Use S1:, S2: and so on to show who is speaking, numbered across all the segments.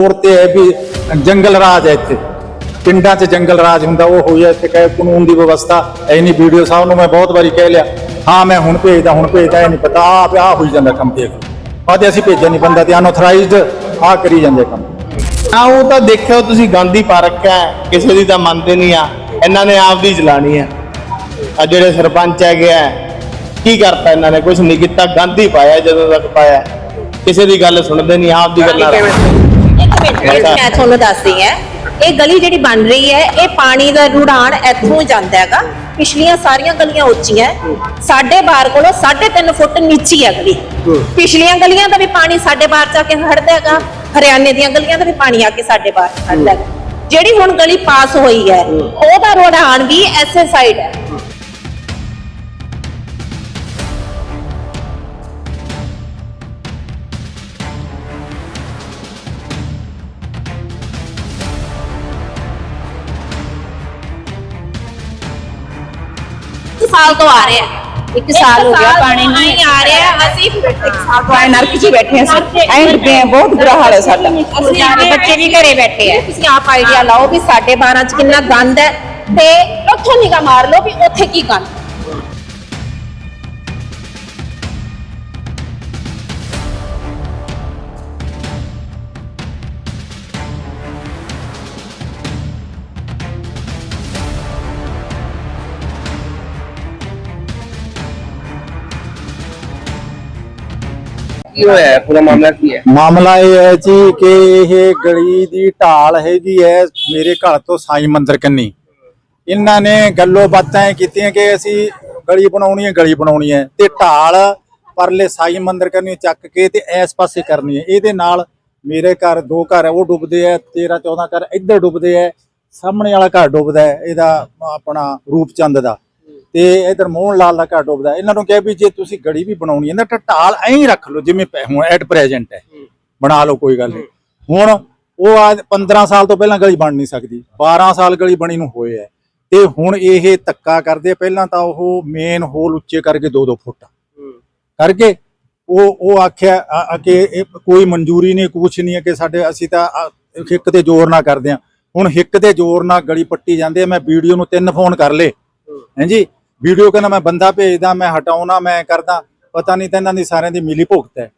S1: ਤੌਰ ਤੇ ਹੈ ਵੀ ਜੰਗਲ ਰਾਜ ਹੈ ਇੱਥੇ। ਪਿੰਡਾਂ 'ਚ ਜੰਗਲ ਰਾਜ ਹੁੰਦਾ, ਉਹ ਹੋਇਆ ਇੱਥੇ ਕਹੇ ਕਾਨੂੰਨ ਦੀ ਵਿਵਸਥਾ ਐਨੀ ਵੀਡੀਓ ਸਾਹਿਬ ਨੂੰ ਮੈਂ ਬਹੁਤ ਵਾਰੀ ਕਹਿ ਲਿਆ, ਹਾਂ ਮੈਂ ਹੁਣ ਭੇਜਦਾ ਹੁਣ ਭੇਜਦਾ, ਇਹ ਨਹੀਂ ਪਤਾ, ਆਪ ਆ ਹੋਈ ਜਾਂਦਾ ਕੰਮ ਦੇਖ। ਲਓ ਆਦੇ ਅਸੀਂ ਭੇਜਿਆ ਨਹੀਂ ਬੰਦਾ ਤੇ ਅਨਆਥੋਰਾਈਜ਼ਡ ਆ ਕਰੀ ਜਾਂਦੇ ਕੰਮ।
S2: ਆ ਉਹ ਤਾਂ ਦੇਖਿਓ ਤੁਸੀਂ, ਗਾਂਧੀ ਪਾਰਕ ਹੈ, ਕਿਸੇ ਦੀ ਤਾਂ ਮੰਨਦੇ ਨਹੀਂ ਆ, ਇਹਨਾਂ ਨੇ ਆਪ ਦੀ ਚਲਾਣੀ ਹੈ। ਆ ਜਿਹੜੇ ਸਰਪੰਚ ਹੈਗੇ ਆ, ਕੀ ਕਰਤਾ ਇਹਨਾਂ ਨੇ? ਕੁਝ ਨਹੀਂ ਕੀਤਾ, ਗਾਂਧੀ ਪਾਇਆ ਜਦੋਂ ਤੱਕ ਪਾਇਆ। ਕਿਸੇ ਦੀ ਗੱਲ ਸੁਣਦੇ ਨਹੀਂ, ਆਪ ਦੀ ਗੱਲਾਂ ਰੱਖਦੇ।
S3: ਮਿੰਟ ਮੈਂ ਤੁਹਾਨੂੰ ਦੱਸਦੀ ਹਾਂ। ਇਹ ਗਲੀ ਜਿਹੜੀ ਬਣ ਰਹੀ ਹੈ ਇਹ ਪਾਣੀ ਦਾ ਰੁੜਾਨ ਇੱਥੋਂ ਜਾਂਦਾ ਹੈਗਾ। ਪਿਛਲੀਆਂ ਸਾਰੀਆਂ ਗਲੀਆਂ ਉੱਚੀਆਂ ਹੈ। ਸਾਡੇ ਬਾਰ ਕੋਲੋਂ 3.5 ਫੁੱਟ ਨੀਚੀ ਹੈ ਗਲੀ। ਪਿਛਲੀਆਂ ਗਲੀਆਂ ਦਾ ਵੀ ਪਾਣੀ ਸਾਡੇ ਬਾਹਰ ਜਾ ਕੇ ਖੜਦਾ ਹੈਗਾ। ਹਰਿਆਣੇ ਦੀਆਂ ਗਲੀਆਂ ਦਾ ਵੀ ਪਾਣੀ ਆ ਕੇ ਸਾਡੇ ਖੜਦਾ ਹੈਗਾ। ਜਿਹੜੀ ਹੁਣ ਗਲੀ ਪਾਸ ਹੋਈ ਹੈ ਉਹਦਾ ਰੁੜਾਨ ਵੀ ਐਸੇ ਸਾਈਡ ਹੈ। ਸਾਲ ਤੋਂ ਆ ਰਿਹਾ ਹੈ
S4: ਇੱਕ ਸਾਲ ਹੋ ਗਿਆ ਪਾਣੀ ਨਹੀਂ
S3: ਆ ਰਿਹਾ ਅਸੀਂ
S4: ਆਏ ਨਰਕ 'ਚ ਹੀ ਬੈਠੇ ਹਾਂ ਅਸੀਂ। ਐਂ ਹਾਂ ਬਹੁਤ ਬੁਰਾ ਹਾਲ ਹੈ ਸਾਡਾ।
S3: ਅਸੀਂ ਆਪਣੇ ਬੱਚੇ ਵੀ ਘਰੇ ਬੈਠੇ ਆ। ਤੁਸੀਂ ਆਪ ਆਈਡੀਆ ਲਾਓ ਵੀ ਸਾਡੇ 12 ਚ ਕਿੰਨਾ ਗੰਦ ਹੈ ਤੇ ਉੱਥੋਂ ਨਿਗਾ ਮਾਰ ਲਓ ਵੀ ਉੱਥੇ ਕੀ ਗੰਦ।
S2: ਕੀ ਹੋਇਆ ਪੂਰਾ ਮਾਮਲਾ ਕੀ ਹੈ?
S1: ਮਾਮਲਾ ਇਹ ਹੈ ਜੀ ਕਿ ਇਹ ਗਲੀ ਦੀ ਢਾਲ ਹੈਗੀ ਹੈ ਮੇਰੇ ਘਰ ਤੋਂ ਸਾਈ ਮੰਦਿਰ ਕੰਨੀ। ਇਹਨਾਂ ਨੇ ਗੱਲੋ ਬਾਤਾਂ ਕੀਤੀਆਂ ਕਿ ਅਸੀਂ ਗਲੀ ਬਣਾਉਣੀ ਹੈ, ਗਲੀ ਬਣਾਉਣੀ ਹੈ। ਤੇ ਢਾਲ ਪਰਲੇ ਸਾਈ ਮੰਦਿਰ ਕੰਨੀ ਚੱਕ ਕੇ ਤੇ ਇਸ ਪਾਸੇ ਕਰਨੀ ਹੈ। ਇਹਦੇ ਨਾਲ ਮੇਰੇ ਘਰ ਦੋ ਘਰ ਹੈ, ਉਹ ਡੁੱਬਦੇ ਹੈ 13 14 ਘਰ ਇੱਧਰ ਡੁੱਬਦੇ ਹੈ, ਸਾਹਮਣੇ ਵਾਲਾ ਘਰ ਡੁੱਬਦਾ ਹੈ, ਇਹਦਾ ਆਪਣਾ ਰੂਪਚੰਦ ਦਾ। ਤੇ ਇਧਰ ਮੋਹਨ ਲਾਲ ਦਾ ਘਰ ਡੁੱਬਦਾ। ਇਹਨਾਂ ਨੂੰ ਕਿਹਾ ਵੀ ਜੇ ਤੁਸੀਂ ਗੜੀ ਵੀ ਬਣਾਉਣੀ ਹੈ ਨਾ ਤਾਂ ਢਾਲ ਐਂ ਹੀ ਰੱਖ ਲਓ ਜਿਵੇਂ ਹੁਣ ਐਟ ਪ੍ਰੈਜ਼ੈਂਟ ਹੈ। ਬਣਾ ਲਓ ਕੋਈ ਗੱਲ ਨਹੀਂ। ਹੁਣ ਉਹ ਆ 15 ਸਾਲ ਤੋਂ ਪਹਿਲਾਂ ਗਲੀ ਬਣ ਨਹੀਂ ਸਕਦੀ। 12 ਸਾਲ ਗਲੀ ਬਣੀ ਨੂੰ ਹੋਏ ਹੈ। ਤੇ ਹੁਣ ਇਹ ਧੱਕਾ ਕਰਦੇ। ਪਹਿਲਾਂ ਤਾਂ ਉਹ ਮੇਨ ਹੋਲ ਉੱਚੇ ਕਰਕੇ 2-2 ਫੁੱਟ ਕਰਕੇ ਉਹ ਉਹ ਆਖਿਆ ਕਿ ਕੋਈ ਮਨਜ਼ੂਰੀ ਨਹੀਂ ਕੁਛ ਨਹੀਂ ਹੈ ਕਿ ਸਾਡੇ ਅਸੀਂ ਤਾਂ ਹਿੱਕ ਤੇ ਜ਼ੋਰ ਨਾ ਕਰਦੇ ਆ ਹੁਣ ਹਿੱਕ ਤੇ ਜ਼ੋਰ ਨਾਲ ਗਲੀ ਪੱਟੀ ਜਾਂਦੇ ਆ। ਮੈਂ ਵੀਡੀਓ ਨੂੰ ਤਿੰਨ ਫੋਨ ਕਰ ਲੇ ਹਾਂਜੀ ਵੀਡੀਓ ਕਹਿੰਦਾ ਮੈਂ ਬੰਦਾ ਭੇਜਦਾ ਮੈਂ ਹਟਾਉਣਾ ਮੈਂ ਕਰਦਾ। ਪਤਾ ਨਹੀਂ ਤਾਂ ਇਹਨਾਂ ਦੀ ਸਾਰਿਆਂ ਦੀ ਮਿਲੀ ਭੁਗਤ ਹੈ।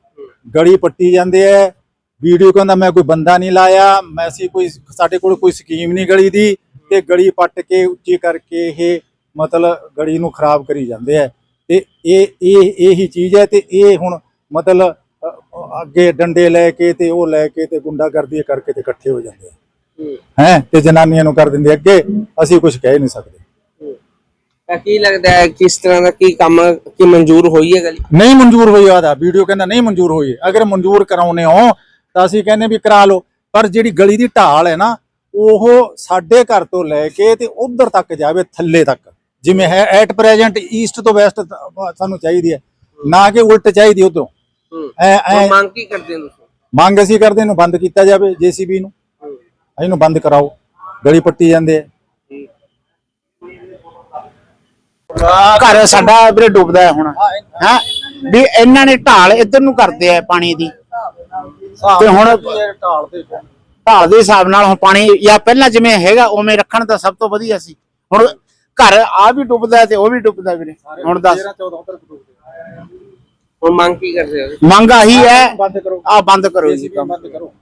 S1: ਗਲੀ ਪੱਟੀ ਜਾਂਦੇ ਐ ਵੀਡੀਓ ਕਹਿੰਦਾ ਮੈਂ ਕੋਈ ਬੰਦਾ ਨਹੀਂ ਲਾਇਆ ਮੈਂ ਅਸੀਂ ਕੋਈ ਸਾਡੇ ਕੋਲ ਕੋਈ ਸਕੀਮ ਨਹੀਂ ਗਲੀ ਦੀ ਤੇ ਗਲੀ ਪੱਟ ਕੇ ਉੱਚੀ ਕਰਕੇ ਇਹ ਮਤਲਬ ਗਲੀ ਨੂੰ ਖਰਾਬ ਕਰੀ ਜਾਂਦੇ ਐ ਤੇ ਇਹ ਇਹ ਇਹੀ ਚੀਜ਼ ਹੈ ਤੇ ਇਹ ਹੁਣ ਮਤਲਬ ਅੱਗੇ ਡੰਡੇ ਲੈ ਕੇ ਤੇ ਉਹ ਲੈ ਕੇ ਤੇ ਗੁੰਡਾਗਰਦੀ ਕਰਕੇ ਤੇ ਇਕੱਠੇ ਹੋ ਜਾਂਦੇ ਹੈ। ਤੇ ਜਨਾਨੀਆਂ ਨੂੰ ਕਰ ਦਿੰਦੇ ਅੱਗੇ। ਅਸੀਂ ਕੁਝ ਕਹਿ ਨਹੀਂ ਸਕਦੇ।
S5: ਤਾਂ ਕੀ ਲੱਗਦਾ ਹੈ ਕਿਸ ਤਰ੍ਹਾਂ ਦਾ ਕੀ ਕੰਮ ਕੀ ਮਨਜ਼ੂਰ ਹੋਈ ਹੈ ਗਲੀ?
S1: ਨਹੀਂ ਮਨਜ਼ੂਰ ਹੋਈ ਆਦਾ ਵੀਡੀਓ ਕਹਿੰਦਾ ਨਹੀਂ ਮਨਜ਼ੂਰ ਹੋਈ। ਅਗਰ ਮਨਜ਼ੂਰ ਕਰਾਉਨੇ ਹੋ ਤਾਂ ਅਸੀਂ ਕਹਿੰਦੇ ਵੀ ਕਰਾ ਲਓ। ਪਰ ਜਿਹੜੀ ਗਲੀ ਦੀ ਢਾਲ ਹੈ ਨਾ ਉਹ ਸਾਡੇ ਘਰ ਤੋਂ ਲੈ ਕੇ ਤੇ ਉਧਰ ਤੱਕ ਜਾਵੇ ਥੱਲੇ ਤੱਕ। ਜਿਵੇਂ ਹੈ ਐਟ ਪ੍ਰੈਜ਼ੈਂਟ ਈਸਟ ਤੋਂ ਵੈਸਟ ਸਾਨੂੰ ਚਾਹੀਦੀ ਹੈ। ਨਾ ਕਿ ਉਲਟ ਚਾਹੀਦੀ ਉਧਰੋਂ। ਐ ਐ।
S5: ਹੁਣ ਮੰਗ ਕੀ ਕਰਦੇ ਹੋ ਤੁਸੀਂ?
S1: ਮੰਗ ਅਸੀਂ ਕਰਦੇ ਇਹਨੂੰ ਬੰਦ ਕੀਤਾ ਜਾਵੇ ਜੀਸੀਬੀ ਨੂੰ। ਇਹਨੂੰ ਬੰਦ ਕਰਾਓ। ਗਲੀ ਪੱਟੀ ਜਾਂਦੇ ਆ।
S6: ਘਰ ਸਾਡਾ ਵੀਰੇ ਡੁੱਬਦਾ ਹੈ ਹੁਣ ਹੈ? ਵੀ ਇਹਨਾਂ ਨੇ ਢਾਲ ਇੱਧਰ ਨੂੰ ਕਰਦੇ ਆ ਪਾਣੀ ਦੀ। ਤੇ ਹੁਣ
S1: ਢਾਲ ਦੇ
S6: ਢਾਲ ਦੇ ਹਿਸਾਬ ਨਾਲ ਹੁਣ ਪਾਣੀ ਜਾਂ ਪਹਿਲਾਂ ਜਿਵੇਂ ਹੈਗਾ ਉਵੇਂ ਰੱਖਣ ਤਾਂ ਸਭ ਤੋਂ ਵਧੀਆ ਸੀ। ਹੁਣ ਘਰ ਆ ਵੀ ਡੁੱਬਦਾ ਤੇ ਉਹ ਵੀ ਡੁੱਬਦਾ ਵੀਰੇ। ਹੁਣ ਦੱਸ।
S1: 14 ਉਧਰ
S5: ਹੁਣ ਮੰਗ ਕੀ ਕਰਦੇ ਹੋ?
S6: ਮੰਗ ਆਹੀ ਹੈ
S1: ਬੰਦ ਕਰੋ।
S6: ਆ ਬੰਦ ਕਰੋ ਜੀ।
S1: ਬੰਦ ਕਰੋ।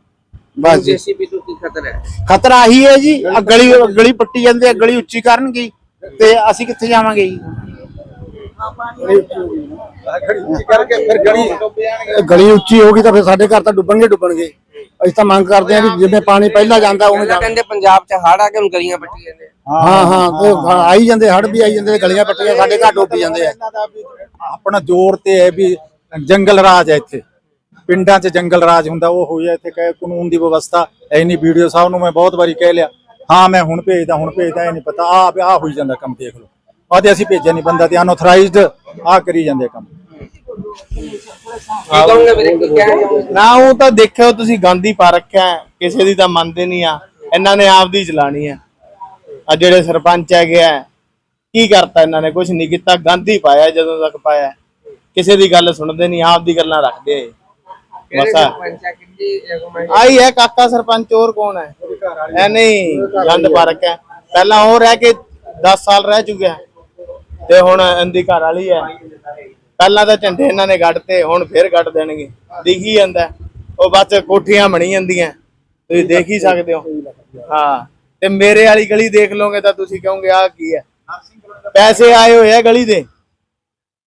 S6: ਬਸ ਜੀ।
S5: ਜੀਸੀਬੀ ਤੋਂ ਕੀ ਖਤਰਾ ਹੈ?
S6: ਖਤਰਾ ਆਹੀ ਹੈ ਜੀ ਆ ਗਲੀ ਗਲੀ ਪੱਟੀ ਜਾਂਦੇ ਆ ਗਲੀ ਉੱਚੀ ਕਰਨਗੇ। ਤੇ ਅਸੀਂ ਕਿੱਥੇ ਜਾਵਾਂਗੇ ਜੀ?
S1: ਕਰਕੇ ਫਿਰ ਗਲੀ
S7: ਗਲੀ ਉੱਚੀ ਹੋਗੀ ਤਾਂ ਫਿਰ ਸਾਡੇ ਘਰ ਤਾਂ ਡੁੱਬਣਗੇ ਡੁੱਬਣਗੇ। ਅਸੀਂ ਤਾਂ ਮੰਗ ਕਰਦੇ ਹਾਂ ਵੀ ਜਿਵੇਂ ਪਾਣੀ ਪਹਿਲਾਂ ਜਾਂਦਾ ਉਵੇਂ
S5: ਕਹਿੰਦੇ ਪੰਜਾਬ 'ਚ ਹੜ ਆ ਕੇ ਹੁਣ ਗਲੀਆਂ ਪੱਟੀ ਜਾਂਦੇ ਆ।
S7: ਹਾਂ ਹਾਂ ਤੇ ਆਈ ਜਾਂਦੇ ਹੜ ਵੀ ਆਈ ਜਾਂਦੇ ਤੇ ਗਲੀਆਂ ਪੱਟੀਆਂ ਸਾਡੇ ਘਰ ਡੁੱਬ ਜਾਂਦੇ ਆ।
S1: ਆਪਣਾ ਜ਼ੋਰ ਤੇ ਹੈ ਵੀ ਜੰਗਲ ਰਾਜ ਹੈ ਇੱਥੇ। ਪਿੰਡਾਂ 'ਚ ਜੰਗਲ ਰਾਜ ਹੁੰਦਾ ਉਹ ਹੋਈ ਹੈ ਇੱਥੇ ਕਹੇ ਕਾਨੂੰਨ ਦੀ ਵਿਵਸਥਾ ਐਨੀ ਵੀਡੀਓ ਸਾਹਿਬ ਨੂੰ ਮੈਂ ਬਹੁਤ ਵਾਰੀ ਕਹਿ ਲਿਆ। ਹਾਂ ਮੈਂ ਹੁਣ ਭੇਜਦਾ ਹੁਣ ਭੇਜਦਾ ਇਹ ਨਹੀਂ ਪਤਾ। ਆ ਆ ਹੋਈ ਜਾਂਦਾ ਕੰਮ ਦੇਖ ਲਓ। ਆਦੇ ਅਸੀਂ ਭੇਜਿਆ ਨਹੀਂ ਬੰਦਾ ਤੇ ਅਨਆਥੋਰਾਈਜ਼ਡ ਆ ਕਰੀ ਜਾਂਦੇ ਕੰਮ।
S2: ਨਾ ਉਹ ਤਾਂ ਦੇਖਿਓ ਤੁਸੀਂ ਗਾਂਧੀ ਪਾਰਕ ਹੈ ਕਿਸੇ ਦੀ ਤਾਂ ਮੰਨਦੇ ਨਹੀਂ ਆ। ਇਹਨਾਂ ਨੇ ਆਪ ਦੀ ਚਲਾਣੀ ਹੈ। ਆ ਜਿਹੜੇ ਸਰਪੰਚ ਹੈਗੇ ਆ ਕੀ ਕਰਤਾ ਇਹਨਾਂ ਨੇ? ਕੁਝ ਨਹੀਂ ਕੀਤਾ। ਗਾਂਧੀ ਪਾਇਆ ਜਦੋਂ ਤੱਕ ਪਾਇਆ। ਕਿਸੇ ਦੀ ਗੱਲ ਸੁਣਦੇ ਨਹੀਂ ਆਪ ਦੀ ਗੱਲਾਂ ਰੱਖਦੇ ਆ ਆਈ ਹੈ ਕਾਕਾ ਸਰਪੰਚ ਹੋਰ ਕੌਣ ਹੈ? ਐ ਨਹੀਂ ਗੰਦ ਪਾ ਰੱਖਿਆ ਪਹਿਲਾਂ ਉਹ ਰਹਿ ਕੇ 10 ਸਾਲ ਰਹਿ ਚੁੱਕਿਆ ਤੇ ਹੁਣ ਇਹਦੀ ਘਰ ਵਾਲੀ ਹੈ। ਪਹਿਲਾਂ ਤਾਂ ਝੰਡੇ ਇਹਨਾਂ ਨੇ ਗੱਡਤੇ ਹੁਣ ਫੇਰ ਗੱਡ ਦੇਣਗੇ। ਦਿਖੀ ਜਾਂਦਾ ਹੈ। ਉਹ ਬਸ ਕੋਠੀਆਂ ਬਣੀ ਜਾਂਦੀਆਂ ਤੁਸੀਂ ਦੇਖ ਹੀ ਸਕਦੇ ਹੋ। ਹਾਂ ਤੇ ਮੇਰੇ ਵਾਲੀ ਗਲੀ ਦੇਖ ਲਓਗੇ ਤਾਂ ਤੁਸੀਂ ਕਹੋਗੇ ਆਹ ਕੀ ਹੈ? ਪੈਸੇ ਆਏ ਹੋਏ ਆ ਗਲੀ ਦੇ।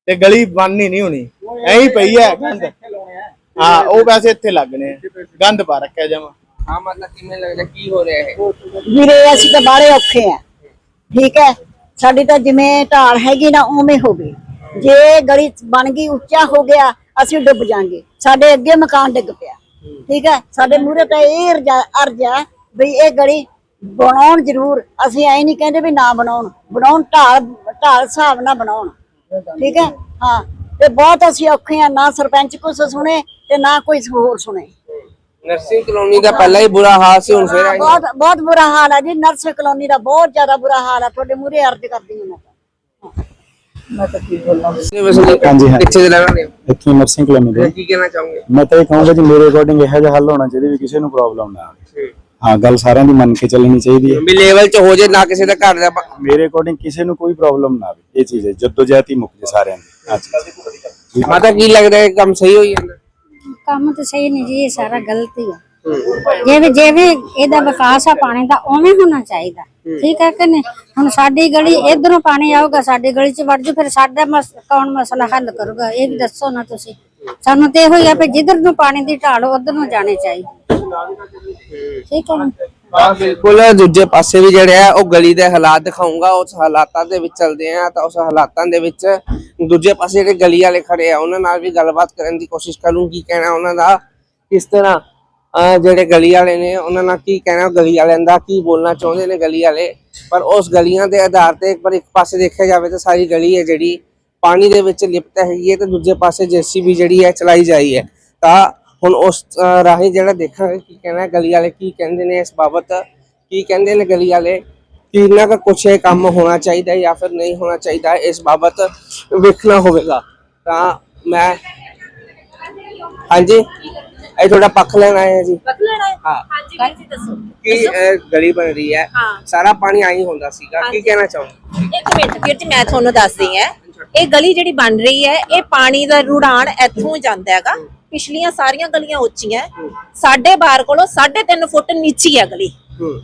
S2: ਤੇ ਗਲੀ ਬਣਨੀ ਨਹੀਂ ਹੋਣੀ। ਐਂ ਹੀ ਪਈ ਹੈ ਗੰਦ। ਹਾਂ ਉਹ ਪੈਸੇ ਇੱਥੇ ਲੱਗਣੇ ਆ ਗੰਦ ਪਾ ਰੱਖਿਆ ਜਮਾ।
S5: ਹਾਂ ਮਤਲਬ ਕਿਵੇਂ ਲੱਗਦਾ ਕੀ ਹੋ ਰਿਹਾ ਹੈ
S4: ਵੀਰੇ ਅਸੀਂ ਤਾਂ ਬਾੜੇ ਔਖੇ ਆ। ਠੀਕ ਹੈ? ਸਾਡੀ ਤਾਂ ਜਿਵੇਂ ਢਾਲ ਹੈਗੀ ਨਾ ਉਵੇਂ ਹੋਵੇ ਜੇ ਗਲੀ ਬਣ ਗਈ ਉੱਚਾ ਹੋ ਗਿਆ ਅਸੀਂ ਡੁੱਬ ਜਾਾਂਗੇ। ਸਾਡੇ ਅੱਗੇ ਮਕਾਨ ਡਿੱਗ ਪਿਆ। ਠੀਕ ਹੈ? ਸਾਡੇ ਮੂਹਰੇ ਤਾਂ ਇਹ ਅਰਜ਼ਾ ਅਰਜ਼ਾ ਵੀ ਇਹ ਗਲੀ ਬਣਾਉਣ ਜ਼ਰੂਰ। ਅਸੀਂ ਐ ਨਹੀਂ ਕਹਿੰਦੇ ਵੀ ਨਾ ਬਣਾਉਣ। ਬਣਾਉਣ ਢਾਲ ਢਾਲ ਹਿਸਾਬ ਨਾਲ ਬਣਾਉਣ। ਠੀਕ ਹੈ? ਹਾਂ। ਤੇ ਬਹੁਤ ਅਸੀਂ ਔਖੇ ਆ ਨਾ ਸਰਪੰਚ ਕੁਛ ਸੁਣੇ ਤੇ ਨਾ ਕੋਈ ਹੋਰ ਸੁਣੇ।
S5: ਨਰਸਿੰਗ ਕਲੋਨੀ ਦਾ ਪਹਿਲਾਂ ਹੀ ਬੁਰਾ ਹਾਲ ਸੀ ਹੁਣ ਫੇਰ ਆਈ।
S4: ਬਹੁਤ ਬਹੁਤ ਬੁਰਾ ਹਾਲ ਹੈ ਜੀ। ਨਰਸ ਕਲੋਨੀ ਦਾ ਬਹੁਤ ਜ਼ਿਆਦਾ ਬੁਰਾ ਹਾਲ ਹੈ। ਤੁਹਾਡੇ ਮੂਹਰੇ ਅਰਜ਼ ਕਰਦੀ ਹਾਂ ਮੈਂ ਤਾਂ।
S1: ਹਾਂਜੀ, ਹਾਂ।
S5: ਕਿੱਥੇ ਦੇ ਹੋ?
S1: ਇੱਥੇ ਨਰਸਿੰਗ ਕਲੋਨੀ ਦੇ।
S5: ਕੀ ਕਹਿਣਾ ਚਾਹੋਗੇ?
S1: ਮੈਂ ਤਾਂ ਇਹ ਕਹੂੰਗਾ ਜੀ ਮੇਰੇ ਅਕੋਰਡਿੰਗ ਇਹੋ ਜਿਹਾ ਹੱਲ ਹੋਣਾ ਚਾਹੀਦਾ ਵੀ ਕਿਸੇ ਨੂੰ ਪ੍ਰੋਬਲਮ ਨਾ ਆਵੇ। ਹਾਂ। ਗੱਲ ਸਾਰਿਆਂ ਦੀ ਮੰਨ ਕੇ ਚੱਲਣੀ ਚਾਹੀਦੀ ਹੈ।
S5: ਵੀ ਲੈਵਲ 'ਚ ਹੋ ਜੇ ਨਾ ਕਿਸੇ ਦਾ ਘਰ ਦਾ ਪ-
S1: ਮੇਰੇ ਅਕੋਰਡਿੰਗ ਕਿਸੇ ਨੂੰ ਕੋਈ ਪ੍ਰੋਬਲਮ ਨਾ ਆਵੇ। ਇਹ ਚੀਜ਼ ਹੈ ਜਦੋਂ ਜਹਿਤੀ ਮੁੱਕ ਜੇ ਸਾਰਿਆਂ ਦੀ। ਹਾਂਜੀ।
S5: ਮਾਤਾ ਕੀ ਲੱਗਦਾ ਹੈ ਕੰਮ ਸਹੀ ਹੋਈ ਜਾਂਦਾ?
S8: ਕੰਮ ਤਾਂ ਸਹੀ ਨਹੀਂ ਜੀ ਇਹ ਸਾਰਾ ਗਲਤ ਹੀ ਆ। ਜਿਵੇਂ ਜਿਵੇਂ ਇਹਦਾ ਵਿਕਾਸ ਆ ਪਾਣੀ ਦਾ ਉਵੇਂ ਹੋਣਾ ਚਾਹੀਦਾ। ਠੀਕ ਹੈ ਕਿ ਨਹੀਂ? ਹੁਣ ਸਾਡੀ ਗਲੀ ਇਧਰੋਂ ਪਾਣੀ ਆਊਗਾ ਸਾਡੀ ਗਲੀ ਚ ਵੜ ਜੂ ਫਿਰ ਸਾਡਾ ਮਸ- ਕੌਣ ਮਸਲਾ ਹੱਲ ਕਰੂਗਾ? ਇਹ ਵੀ ਦੱਸੋ ਨਾ ਤੁਸੀਂ। ਸਾਨੂੰ ਤੇ ਇਹੋ ਹੀ ਆ ਵੀ ਜਿੱਧਰ ਨੂੰ ਪਾਣੀ ਦੀ ਢਾਲ ਉਧਰ ਨੂੰ ਜਾਣੇ ਚਾਹੀਦੇ। ਠੀਕ ਹੈ ਨਾ?
S5: ਹਾਂ, ਬਿਲਕੁਲ। ਦੂਜੇ ਪਾਸੇ ਵੀ ਜਿਹੜੇ ਆ, ਉਹ ਗਲੀ ਦੇ ਹਾਲਾਤ ਦਿਖਾਉਂਗਾ ਉਸ ਹਾਲਾਤਾਂ ਦੇ ਵਿੱਚ ਚੱਲਦੇ ਆ, ਤਾਂ ਉਸ ਹਾਲਾਤਾਂ ਦੇ ਵਿੱਚ ਦੂਜੇ ਪਾਸੇ ਜਿਹੜੇ ਗਲੀ ਵਾਲੇ ਖੜੇ ਆ, ਉਹਨਾਂ ਨਾਲ ਵੀ ਗੱਲਬਾਤ ਕਰਨ ਦੀ ਕੋਸ਼ਿਸ਼ ਕਰੂੰ, ਕੀ ਕਹਿਣਾ ਉਹਨਾਂ ਦਾ, ਕਿਸ ਤਰ੍ਹਾਂ ਜਿਹੜੇ ਗਲੀ ਵਾਲੇ ਨੇ, ਉਹਨਾਂ ਨਾਲ ਕੀ ਕਹਿਣਾ ਗਲੀ ਵਾਲਿਆਂ ਦਾ ਕੀ ਬੋਲਣਾ ਚਾਹੁੰਦੇ ਨੇ ਗਲੀ ਵਾਲੇ। ਪਰ ਉਸ ਗਲੀਆਂ ਦੇ ਆਧਾਰ ਤੇ ਪਰ ਇੱਕ ਪਾਸੇ ਦੇਖਿਆ ਜਾਵੇ ਤਾਂ ਸਾਰੀ ਗਲੀ ਹੈ ਜਿਹੜੀ, ਪਾਣੀ ਦੇ ਵਿੱਚ ਲਿਪਤ ਹੈਗੀ ਹੈ, ਤੇ ਦੂਜੇ ਪਾਸੇ ਜੀਸੀਬੀ ਜਿਹੜੀ ਹੈ ਚਲਾਈ ਜਾਈ ਹੈ। ਤਾਂ ਹੁਣ ਉਸ ਰਾਹੀਂ ਜਿਹੜਾ ਦੇਖਾਂਗੇ ਕੀ ਕਹਿਣਾ ਗਲੀ ਵਾਲੇ ਕੀ ਕਹਿੰਦੇ ਨੇ ਇਸ ਬਾਬਤ ਕੀ ਕਹਿੰਦੇ ਨੇ ਗਲੀ ਵਾਲੇ ਕੁ ਕੁਛ ਇਹ ਕੰਮ ਹੋਣਾ ਚਾਹੀਦਾ ਜਾਂ ਫਿਰ ਨਹੀਂ ਹੋਣਾ ਚਾਹੀਦਾ ਇਸ ਬਾਬਤ ਵੇਖਣਾ ਹੋਵੇਗਾ। ਤਾਂ ਮੈਂ ਹਾਂਜੀ? ਇਹ ਤੁਹਾਡਾ ਪੱਖ ਲੈਣ ਆਏ ਆ ਜੀ?
S3: ਪੱਕ ਲੈਣਾ ਹੈ
S5: ਹਾਂ।
S3: ਹਾਂਜੀ ਵੀਰ ਜੀ ਦੱਸੋ।
S5: ਕੀ ਅਹ, ਗਲੀ ਬਣ ਰਹੀ ਹੈ।
S3: ਹਾਂ।
S5: ਸਾਰਾ ਪਾਣੀ ਆਈ ਹੁੰਦਾ ਸੀਗਾ। ਕੀ ਕਹਿਣਾ ਚਾਹੋਗੇ?
S3: ਇੱਕ ਮਿੰਟ ਵੀਰ ਜੀ ਮੈਂ ਤੁਹਾਨੂੰ ਦੱਸਦੀ ਹਾਂ। ਇਹ ਗਲੀ ਜਿਹੜੀ ਬਣ ਰਹੀ ਹੈ ਇਹ ਪਾਣੀ ਦਾ ਰੁੜਾਨ ਇੱਥੋਂ ਜਾਂਦਾ ਹੈਗਾ। ਪਿਛਲੀਆਂ ਸਾਰੀਆਂ ਗਲੀਆਂ ਉੱਚੀਆਂ ਹੈ। ਸਾਡੇ ਬਾਰ ਕੋਲੋਂ 3.5 ਫੁੱਟ ਨੀਚੀ ਹੈ ਗਲੀ।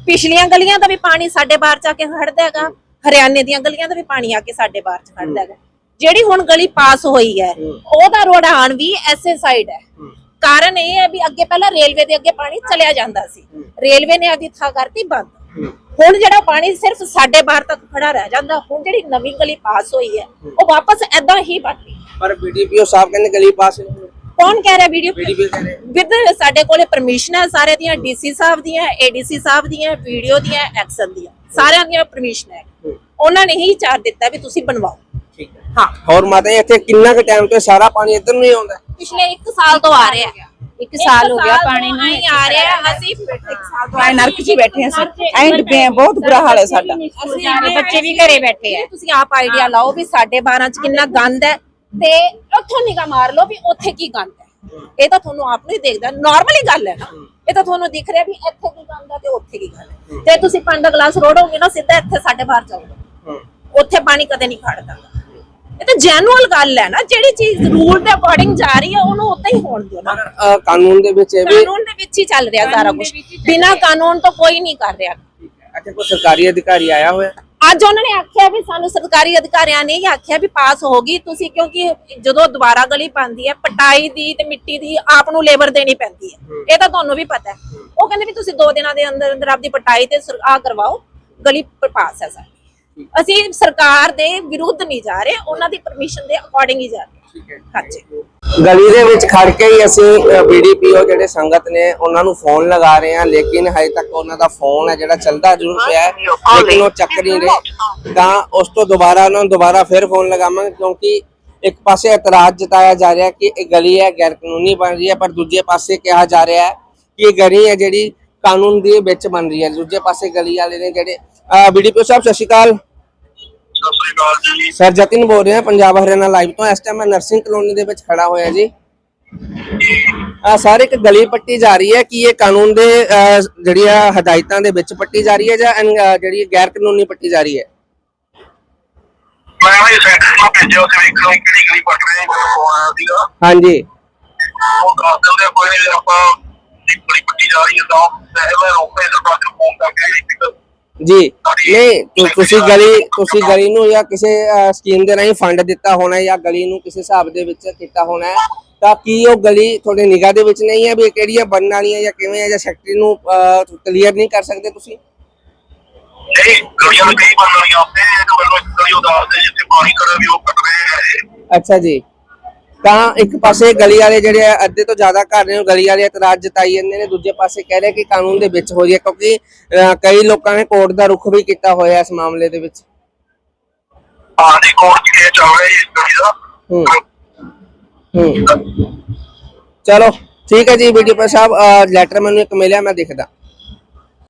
S3: ਪਿਛਲੀਆਂ ਗਲੀਆਂ ਦਾ ਵੀ ਪਾਣੀ ਸਾਡੇ ਬਾਰ ਚ ਆ ਕੇ ਖੜਦਾ ਹੈਗਾ। ਹਰਿਆਣੇ ਦੀਆਂ ਗਲੀਆਂ ਦਾ ਵੀ ਪਾਣੀ ਆ ਕੇ ਸਾਡੇ ਬਾਰ ਚ ਖੜਦਾ ਹੈਗਾ। ਜਿਹੜੀ ਹੁਣ ਗਲੀ ਪਾਸ ਹੋਈ ਹੈ ਉਹਦਾ ਰੁੜਾਨ ਵੀ ਐਸੇ ਸਾਈਡ ਹੈ। ਕਾਰਨ ਇਹ ਹੈ ਵੀ ਅੱਗੇ ਪਹਿਲਾਂ ਰੇਲਵੇ ਦੇ ਅੱਗੇ ਪਾਣੀ ਚਲਿਆ ਜਾਂਦਾ ਸੀ। ਰੇਲਵੇ ਨੇ ਆਦੀ ਥਾਂ ਕਰਤੀ ਬੰਦ। ਹੁਣ ਜਿਹੜਾ ਪਾਣੀ ਸਿਰਫ ਸਾਡੇ ਬਾਹਰ ਤੱਕ ਖੜਾ ਰਹਿ ਜਾਂਦਾ ਹੁਣ ਜਿਹੜੀ ਨਵੀਂ ਗਲੀ ਪਾਸ ਹੋਈ ਹੈ ਉਹ ਵਾਪਸ ਐਦਾਂ ਹੀ ਬਣ ਗਈ।
S5: ਪਰ ਬੀਡੀਪੀਓ ਸਾਹਿਬ ਕਹਿੰਦੇ ਗਲੀ ਪਾਸ ਨਹੀਂ ਹੋਣੀ।
S3: ਕੌਣ ਕਹਿ ਰਿਹਾ ਵੀਡੀਓ? ਵਿਦ ਸਾਡੇ ਕੋਲੇ ਪਰਮਿਸ਼ਨ ਹੈ ਸਾਰੇ ਦੀਆਂ ਡੀਸੀ ਸਾਹਿਬ ਦੀਆਂ ਏਡੀਸੀ ਸਾਹਿਬ ਦੀਆਂ ਵੀਡੀਓ ਦੀਆਂ ਐਕਸ਼ਨ ਦੀਆਂ। ਸਾਰਿਆਂ ਦੀਆਂ ਪਰਮਿਸ਼ਨ ਹੈ। ਉਹਨਾਂ ਨੇ ਹੀ ਚਾਰ ਦਿੱਤਾ ਵੀ ਤੁਸੀਂ ਬਣਵਾਓ।
S5: ਠੀਕ ਹੈ।
S3: ਹਾਂ।
S5: ਹੋਰ ਮਾਤਾ ਜੀ, ਇੱਥੇ ਕਿੰਨਾ ਕੁ ਟਾਈਮ ਤੋਂ ਸਾਰਾ ਪਾਣੀ ਇੱਧਰ ਨੂੰ ਹੀ ਆਉਂਦਾ?
S3: ਪਿਛਲੇ 1 ਸਾਲ ਤੋਂ ਆ ਰਿਹਾ।
S8: ਇੱਕ ਸਾਲ ਹੋ ਗਿਆ ਪਾਣੀ
S3: ਨਹੀਂ ਆ ਰਿਹਾ। ਅਸੀਂ ਇੱਕ ਸਾਲ ਤੋਂ
S4: ਐ ਨਰਕ 'ਚ ਬੈਠੇ ਹਾਂ ਅਸੀਂ ਐਂ ਡੁੱਬੇ ਹਾਂ ਬਹੁਤ ਬੁਰਾ ਹਾਲ ਹੈ ਸਾਡਾ।
S3: ਅਸੀਂ ਬੱਚੇ ਵੀ ਘਰੇ ਬੈਠੇ ਆ। ਤੁਸੀਂ ਆਪ ਆਈਡੀਆ ਲਾਓ ਵੀ ਸਾਡੇ 12 ਚ ਕਿੰਨਾ ਗੰਦ ਹੈ। ਤੇ ਉੱਥੋਂ ਨਿਗਾ ਮਾਰ ਲਓ ਵੀ ਉੱਥੇ ਕੀ ਗੰਦ ਹੈ। ਇਹ ਤਾਂ ਤੁਹਾਨੂੰ ਆਪ ਨੂੰ ਹੀ ਦੇਖਦਾ ਨਾਰਮਲੀ ਗੱਲ ਹੈ ਨਾ। ਇਹ ਤਾਂ ਤੁਹਾਨੂੰ ਦਿਖ ਰਿਹਾ ਵੀ ਇੱਥੇ ਕੀ ਗੰਦ ਹੈ ਤੇ ਉੱਥੇ ਕੀ ਗੰਦ ਹੈ। ਤੇ ਤੁਸੀਂ ਪਾਣੀ ਦਾ ਗਲਾਸ ਰੋੜੋਗੇ ਨਾ ਸਿੱਧਾ ਇੱਥੇ ਸਾਡੇ ਬਾਹਰ ਜਾਊਗਾ ਉੱਥੇ ਪਾਣੀ ਕਦੇ ਨਹੀਂ ਖੜਦਾ। ਇਹ ਤਾਂ ਜੈਨੂਅਲ ਗੱਲ ਹੈ ਨਾ। ਜਿਹੜੀ ਚੀਜ਼ ਰੂਲ ਦੇ ਅਕੋਰਡਿੰਗ ਜਾ ਰਹੀ ਹੈ ਉਹਨੂੰ ਉੱਦਾਂ ਹੀ ਹੋਣ ਦਿਓ ਨਾ।
S5: ਕਾਨੂੰਨ ਦੇ ਵਿੱਚ ਇਹ ਵੀ
S3: ਕਾਨੂੰਨ ਦੇ ਵਿੱਚ ਹੀ ਚੱਲ ਰਿਹਾ ਸਾਰਾ ਕੁਝ ਬਿਨਾਂ ਕਾਨੂੰਨ ਤੋਂ ਕੋਈ ਨਹੀਂ ਕਰ ਰਿਹਾ।
S5: ਇੱਥੇ ਕੋਈ ਸਰਕਾਰੀ ਅਧਿਕਾਰੀ ਆਇਆ ਹੋਇਆ?
S3: ਅੱਜ ਉਹਨਾਂ ਨੇ ਆਖਿਆ ਵੀ ਸਾਨੂੰ ਸਰਕਾਰੀ ਅਧਿਕਾਰੀਆਂ ਨੇ ਇਹ ਆਖਿਆ ਵੀ ਪਾਸ ਹੋ ਗਈ ਤੁਸੀਂ, ਕਿਉਂਕਿ ਜਦੋਂ ਦੁਬਾਰਾ ਗਲੀ ਪਾਉਂਦੀ ਹੈ, ਪਟਾਈ ਦੀ ਤੇ ਮਿੱਟੀ ਦੀ ਆਪ ਨੂੰ ਲੇਬਰ ਦੇਣੀ ਪੈਂਦੀ ਹੈ। ਇਹ ਤਾਂ ਤੁਹਾਨੂੰ ਵੀ ਪਤਾ ਹੈ। ਉਹ ਕਹਿੰਦੇ ਵੀ ਤੁਸੀਂ ਦੋ ਦਿਨਾਂ ਦੇ ਅੰਦਰ ਅੰਦਰ ਆਪਦੀ ਪਟਾਈ ਤੇ ਆ ਕਰਵਾਓ, ਗਲੀ ਪਾਸ ਹੈ ਸਾਡੀ। ਅਸੀਂ ਸਰਕਾਰ ਦੇ ਵਿਰੁੱਧ ਨਹੀਂ ਜਾ ਰਹੇ, ਉਹਨਾਂ ਦੀ ਪਰਮਿਸ਼ਨ ਦੇ ਅਕੋਰਡਿੰਗ ਹੀ ਜਾ ਰਹੇ। ਹਾਂਜੀ।
S5: ਗਲੀ ਦੇ ਵਿੱਚ ਖੜ ਕੇ ਹੀ ਅਸੀਂ ਬੀਡੀਪੀਓ ਜਿਹੜੇ ਸੰਗਤ ਨੇ, ਉਹਨਾਂ ਨੂੰ ਫੋਨ ਲਗਾ ਰਹੇ ਹਾਂ, ਲੇਕਿਨ ਹਜੇ ਤੱਕ ਉਹਨਾਂ ਦਾ ਫੋਨ ਹੈ ਜਿਹੜਾ ਚੱਲਦਾ ਜ਼ਰੂਰ ਪਿਆ ਹੈ, ਲੇਕਿਨ ਉਹ ਚੱਕ ਨਹੀਂ ਰਹੇ। ਤਾਂ ਉਸ ਤੋਂ ਦੁਬਾਰਾ ਉਹਨਾਂ ਨੂੰ ਦੁਬਾਰਾ ਫਿਰ ਫੋਨ ਲਗਾਵਾਂਗੇ, ਕਿਉਂਕਿ ਇੱਕ ਪਾਸੇ ਇਤਰਾਜ਼ ਜਤਾਇਆ ਜਾ ਰਿਹਾ ਕਿ ਇਹ ਗਲੀ ਹੈ ਗੈਰ ਕਾਨੂੰਨੀ ਬਣ ਰਹੀ ਹੈ, ਪਰ ਦੂਜੇ ਪਾਸੇ ਕਿਹਾ ਜਾ ਰਿਹਾ ਹੈ ਕਿ ਇਹ ਗਲੀ ਹੈ ਜਿਹੜੀ ਕਾਨੂੰਨ ਦੇ ਵਿੱਚ ਬਣ ਰਹੀ ਹੈ। ਦੂਜੇ ਪਾਸੇ ਗਲੀ ਵਾਲੇ ਨੇ ਜਿਹੜੇ ਬੀਡੀਪੀਓ ਸਾਹਿਬ, ਸਤਿ ਸ਼੍ਰੀ ਅਕਾਲ।
S9: ਸਤਿ ਸ੍ਰੀ ਅਕਾਲ ਜੀ।
S5: ਸਰ ਜਤਿਨ ਬੋਲ ਰਿਹਾ ਪੰਜਾਬ ਹਰਿਆਣਾ ਲਾਈਵ ਤੋਂ ਇਸ ਟਾਈਮ ਮੈਂ ਨਰਸਿੰਗ ਕਲੋਨੀ ਦੇ ਵਿੱਚ ਖੜਾ ਹੋਇਆ ਜੀ। ਆ ਸਾਰੇ ਇੱਕ ਗਲੀ ਪੱਟੀ ਜਾ ਰਹੀ ਹੈ ਕਿ ਇਹ ਕਾਨੂੰਨ ਦੇ ਜਿਹੜੀਆਂ ਹਦਾਇਤਾਂ ਦੇ ਵਿੱਚ ਪੱਟੀ ਜਾ ਰਹੀ ਹੈ ਜਾਂ ਜਿਹੜੀ ਗੈਰ ਕਾਨੂੰਨੀ ਪੱਟੀ ਜਾ ਰਹੀ ਹੈ?
S9: ਮੈਂ ਵੀ ਸੈਂਟਰ ਨੂੰ ਭੇਜਿਆ ਉੱਥੇ ਵੇਖਣ ਲਈ ਕਿਹੜੀ ਗਲੀ ਪੱਟ ਰਹੇ ਮੈਨੂੰ ਫੋਨ ਆਇਆ ਸੀਗਾ।
S5: ਹਾਂਜੀ।
S9: ਉਹ ਦੱਸ ਦਿੰਦੇ ਕੋਈ ਨਹੀਂ ਆਪਾਂ ਗਲੀ ਪੱਟੀ ਜਾ ਰਹੀ ਹੈ ਤਾਂ ਮੈਂ ਰੋਕੇ ਸਰਪੰਚ ਨੂੰ ਫੋਨ ਕਰਕੇ ਇੱਕ
S5: ਜੀ। ਨਹੀਂ ਤੁ- ਤੁਸੀਂ ਗਲੀ ਤੁਸੀਂ ਗਲੀ ਨੂੰ ਜਾਂ ਕਿਸੇ ਸਕੀਮ ਦੇ ਰਾਹੀਂ ਫੰਡ ਦਿੱਤਾ ਹੋਣਾ ਹੈ ਜਾਂ ਗਲੀ ਨੂੰ ਕਿਸੇ ਹਿਸਾਬ ਦੇ ਵਿੱਚ ਕੀਤਾ ਹੋਣਾ ਹੈ ਤਾਂ ਕੀ ਉਹ ਗਲੀ ਤੁਹਾਡੇ ਨਿਗਾਹ ਦੇ ਵਿੱਚ ਨਹੀਂ ਹੈ ਵੀ ਇਹ ਕਿਹੜੀ ਹੈ ਬਣਨ ਵਾਲੀ ਹੈ ਜਾਂ ਕਿਵੇਂ ਹੈ ਜਾਂ ਸੈਕਟਰੀ ਨੂੰ ਕਲੀਅਰ ਨਹੀਂ ਕਰ ਸਕਦੇ ਤੁਸੀਂ?
S9: ਨਹੀਂ ਗਲੀਆਂ ਵੀ ਕਈ ਬਣ ਰਹੀਆਂ ਉੱਥੇ ਇੱਕ ਮੈਨੂੰ ਇੱਕ ਗਲੀ ਉਹ ਦੱਸਦੇ ਜਿੱਥੇ ਪਾਣੀ ਖੜਾ ਵੀ ਉਹ ਕੱਟ ਰਹੇ ਆ ਇਹ।
S5: ਅੱਛਾ ਜੀ। ਤਾਂ ਇੱਕ ਪਾਸੇ ਗਲੀ ਵਾਲੇ ਜਿਹੜੇ ਆ, ਅੱਧੇ ਤੋਂ ਜ਼ਿਆਦਾ ਘਰ ਨੇ ਉਹ ਗਲੀ ਵਾਲੇ ਇਤਰਾਜ਼ ਜਤਾਈ ਜਾਂਦੇ ਨੇ। ਦੂਜੇ ਪਾਸੇ ਕਹਿ ਰਹੇ ਕਿ ਕਾਨੂੰਨ ਦੇ ਵਿੱਚ ਹੋ ਰਹੀ ਹੈ ਕਿਉਂਕਿ ਅਹ, ਕਈ ਲੋਕਾਂ ਨੇ ਕੋਰਟ ਦਾ ਰੁਖ ਵੀ ਕੀਤਾ ਹੋਇਆ ਇਸ ਮਾਮਲੇ ਦੇ ਵਿੱਚ।
S9: ਹਾਂ ਦੀ ਕੋਰਟ ਚ ਕੇਸ ਚੱਲ ਰਿਹਾ ਜੀ ਇਸ ਗਲੀ ਦਾ।
S5: ਹੂੰ। ਹੂੰ। ਚਲੋ ਠੀਕ ਹੈ ਜੀ ਵੀਡੀਓ ਸਾਹਿਬ ਲੈਟਰ ਮੈਨੂੰ ਇੱਕ ਮਿਲਿਆ ਮੈਂ ਦੇਖਦਾ।